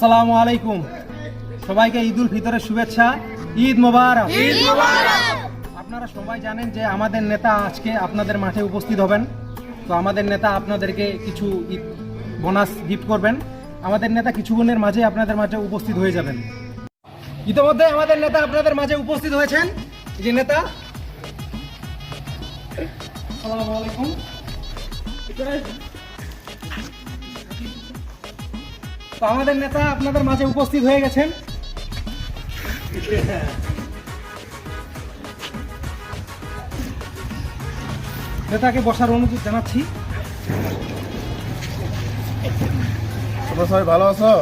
আসসালামু আলাইকুম। সবাইকে ঈদ উল ফিতরের শুভেচ্ছা ঈদ মোবারক। আপনারা সবাই জানেন যে আমাদের নেতা আজকে আপনাদের মাঠে উপস্থিত হবেন। তো আমাদের নেতা আপনাদেরকে কিছু ঈদ বোনাস গিফট করবেন। আমাদের নেতা কিছুক্ষণের মাঝে আপনাদের মাঝে উপস্থিত হয়ে যাবেন। ইতিমধ্যে আমাদের নেতা আপনাদের মাঝে উপস্থিত হয়েছেন। যে নেতা। আসসালামু আলাইকুম। তো আমাদের নেতা আপনাদের মাঝে উপস্থিত হয়ে গেছেন। নেতাকে বসার অনুরোধ জানাচ্ছি। তোমরা সবাই ভালো আছো।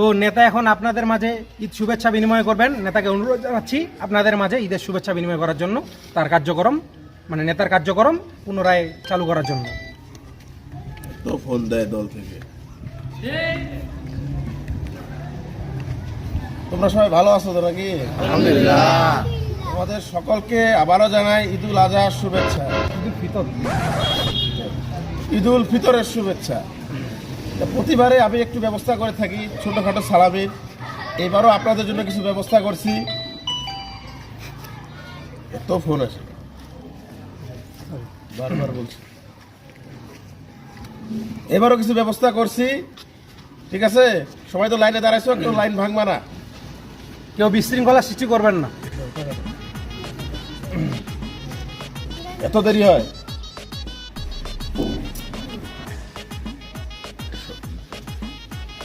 তো নেতা এখন আপনাদের মাঝে ঈদ শুভেচ্ছা বিনিময় করবেন। নেতাকে অনুরোধ জানাচ্ছি আপনাদের মাঝে ঈদের শুভেচ্ছা বিনিময় করার জন্য তার কার্যক্রম মানে নেতার কার্যক্রম পুনরায় চালু করার জন্য। তো ফোন দেয় দল থেকে। তোমরা সবাই ভালো আছো তো নাকি? আলহামদুলিল্লাহ। তোমাদের সকলকে আবারও জানাই ঈদুল আজহার শুভেচ্ছা। ঈদুল ফিতর। ঈদুল ফিতরের শুভেচ্ছা। প্রতিবারে আমি একটু ব্যবস্থা করে থাকি ছোটোখাটো সালামির এবারও আপনাদের জন্য কিছু ব্যবস্থা করছি। এত ফোন আছে। বারবার বলছি। এবারও কিছু ব্যবস্থা করছি। ঠিক আছে? সবাই তো লাইনে দাঁড়াইছো একটু লাইন ভাঙবা না। কেউ বিশৃঙ্খলা সৃষ্টি করবেন না। এত দেরি হয়।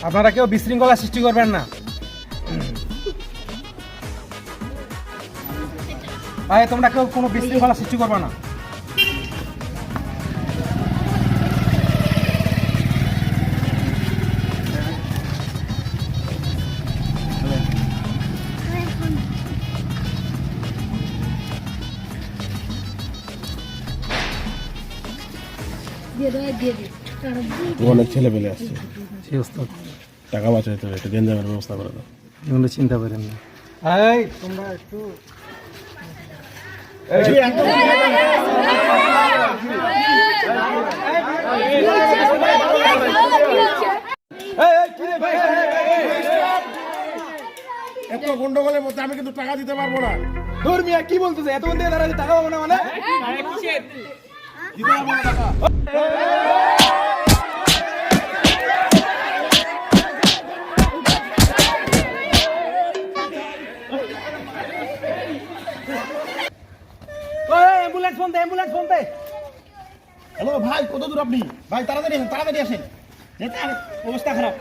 আপনারা কেউ বিশৃঙ্খলা সৃষ্টি করবেন না। ভাই, তোমরা কেউ কোনো বিশৃঙ্খলা সৃষ্টি করবে না। দিয়ে দেয় দিয়ে অনেক ছেলে পেলে আসছে টাকা বাঁচাইতে হবে একটু গেঞ্জামের ব্যবস্থা করে দাও। এগুলো চিন্তা করেন না। এই তোমরা একটু এত গন্ডগোলের মধ্যে আমি কিন্তু টাকা দিতে পারব না। ধর্মিয়া কি বলতেছে এত মধ্যে দাঁড়াতে টাকা পাবো না মানে? অ্যাম্বুলেন্স অ্যাম্বুলেন্স ফোন দে হ্যালো, ভাই, কত দূর আপনি? ভাই, তাড়াতাড়ি আসেন তাড়াতাড়ি আসেন। অবস্থা খারাপ।